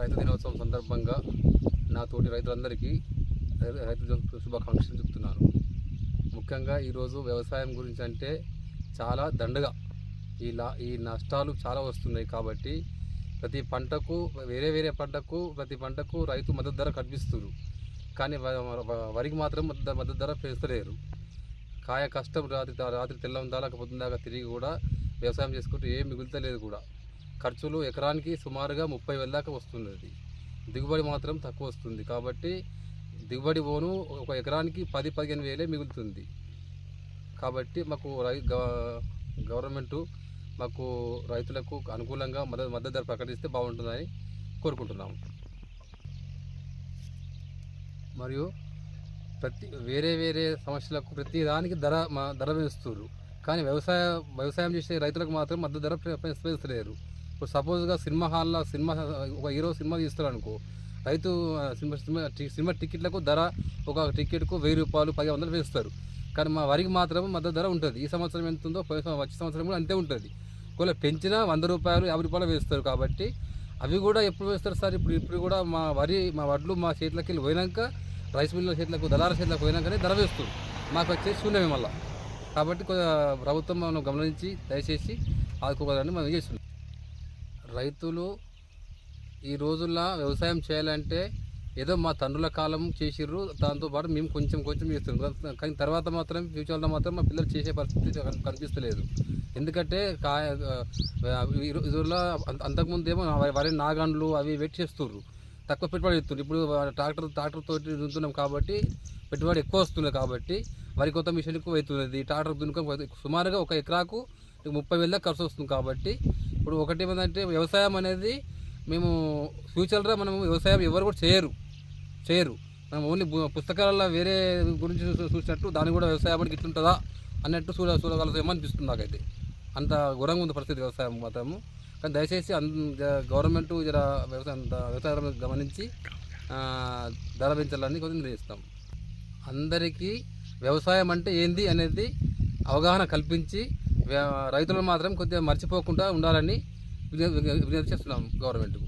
రైతు దినోత్సవం సందర్భంగా నా తోటి రైతులందరికీ రైతు శుభాకాంక్షలు చెప్తున్నాను. ముఖ్యంగా ఈరోజు వ్యవసాయం గురించి అంటే చాలా దండగా ఈ లా ఈ నష్టాలు చాలా వస్తున్నాయి కాబట్టి ప్రతి పంటకు వేరే వేరే పంటకు ప్రతి పంటకు రైతు మద్దతు ధర కల్పిస్తున్నారు కానీ వ- వరికి మాత్రం మద్దతు ధర పెంచలేరు. కాయ కష్టం రాత్రి రాత్రి తెల్లం దాకా పొద్దున్న దాకా తిరిగి కూడా వ్యవసాయం చేసుకుంటూ ఏం మిగులుతలేదు కూడా. ఖర్చులు ఎకరానికి సుమారుగా ముప్పై వేల దాకా వస్తుంది అది దిగుబడి మాత్రం తక్కువ వస్తుంది కాబట్టి దిగుబడి పోను ఒక ఎకరానికి పది పదిహేను వేలే మిగులుతుంది కాబట్టి మాకు రై గవర్నమెంటు మాకు రైతులకు అనుకూలంగా మద్దతు మద్దతు ధర ప్రకటిస్తే బాగుంటుందని కోరుకుంటున్నాము మరియు ప్రతి వేరే వేరే సమస్యలకు ప్రతి దానికి ధర మా ధర పెంచుతున్నారు కానీ వ్యవసాయ వ్యవసాయం చేసే రైతులకు మాత్రం మద్దతు ధర పెంచలేరు ఇప్పుడు సపోజ్గా సినిమా హాల్లో సినిమా ఒక హీరో సినిమా తీస్తారు అనుకో రైతు సినిమా సినిమా సినిమా టికెట్లకు ధర ఒక టికెట్కు వెయ్యి రూపాయలు పది వందలు వేస్తారు. కానీ మా వరికి మాత్రం మద్దతు ధర ఉంటుంది. ఈ సంవత్సరం ఎంత ఉందో వచ్చే సంవత్సరం కూడా అంతే ఉంటుంది. ఒకవేళ పెంచినా వంద రూపాయలు యాభై రూపాయలు వేస్తారు కాబట్టి అవి కూడా ఎప్పుడు వేస్తారు సార్? ఇప్పుడు ఇప్పుడు కూడా మా వరి మా వడ్లు మా చేతులకి వెళ్ళి పోయినాక రైస్ మిల్ల చేతులకు దళార చేతులకు పోయినాకనే ధర వేస్తారు. మాకు వచ్చే శూన్యమే మళ్ళీ. కాబట్టి కొద్దిగా ప్రభుత్వం మనం గమనించి దయచేసి ఆదుకోవాలని మనం చేస్తున్నాం. రైతులు ఈ రోజుల్లో వ్యవసాయం చేయాలంటే ఏదో మా తండ్రుల కాలం చేసిర్రు దాంతోపాటు మేము కొంచెం కొంచెం చేస్తున్నాం. కానీ తర్వాత మాత్రం ఫ్యూచర్లో మాత్రం మా పిల్లలు చేసే పరిస్థితి కనిపిస్తలేదు. ఎందుకంటే కాయ ఆ, రోజుల్లో అంతకుముందు ఏమో వరి- వరి నాగండ్లు అవి వెయిట్ చేస్తుర్రు. తక్కువ పెట్టుబడి ఇస్తున్నారు ఇప్పుడు ట్రాక్టర్ ట్రాక్టర్ తోటి దున్నుతున్నాం కాబట్టి పెట్టుబడి ఎక్కువ వస్తుంది కాబట్టి వరి కొత్త మిషన్ ఎక్కువ అవుతున్నది. ట్రాక్టర్ దున్నుకం సుమారుగా ఒక ఎకరాకు ముప్పై వేల ఖర్చు వస్తుంది కాబట్టి ఇప్పుడు ఒకటి ఏమంటే వ్యవసాయం అనేది మేము ఫ్యూచర్లో మనం వ్యవసాయం ఎవరు కూడా చేయరు. చేయరు. మనం ఓన్లీ పుస్తకాలలో వేరే గురించి చూసినట్టు దాన్ని కూడా వ్యవసాయం అంటే ఇట్లుంటుందా అన్నట్టు చూడ చూడగలుగుతామో అనిపిస్తుంది నాకైతే. అంత ఘోరంగా ఉంది పరిస్థితి వ్యవసాయం మాత్రము. కానీ దయచేసి గవర్నమెంట్ జర వ్యవసాయం వ్యవసాయం గమనించి ధర పెంచాలని కొంచెం నిర్ణయిస్తాం అందరికీ వ్యవసాయం అంటే ఏంది అనేది అవగాహన కల్పించి రైతులు రైతులను మాత్రం కొద్దిగా మర్చిపోకుండా ఉండాలని విజ్ఞప్తి చేస్తున్నాం గవర్నమెంట్కు.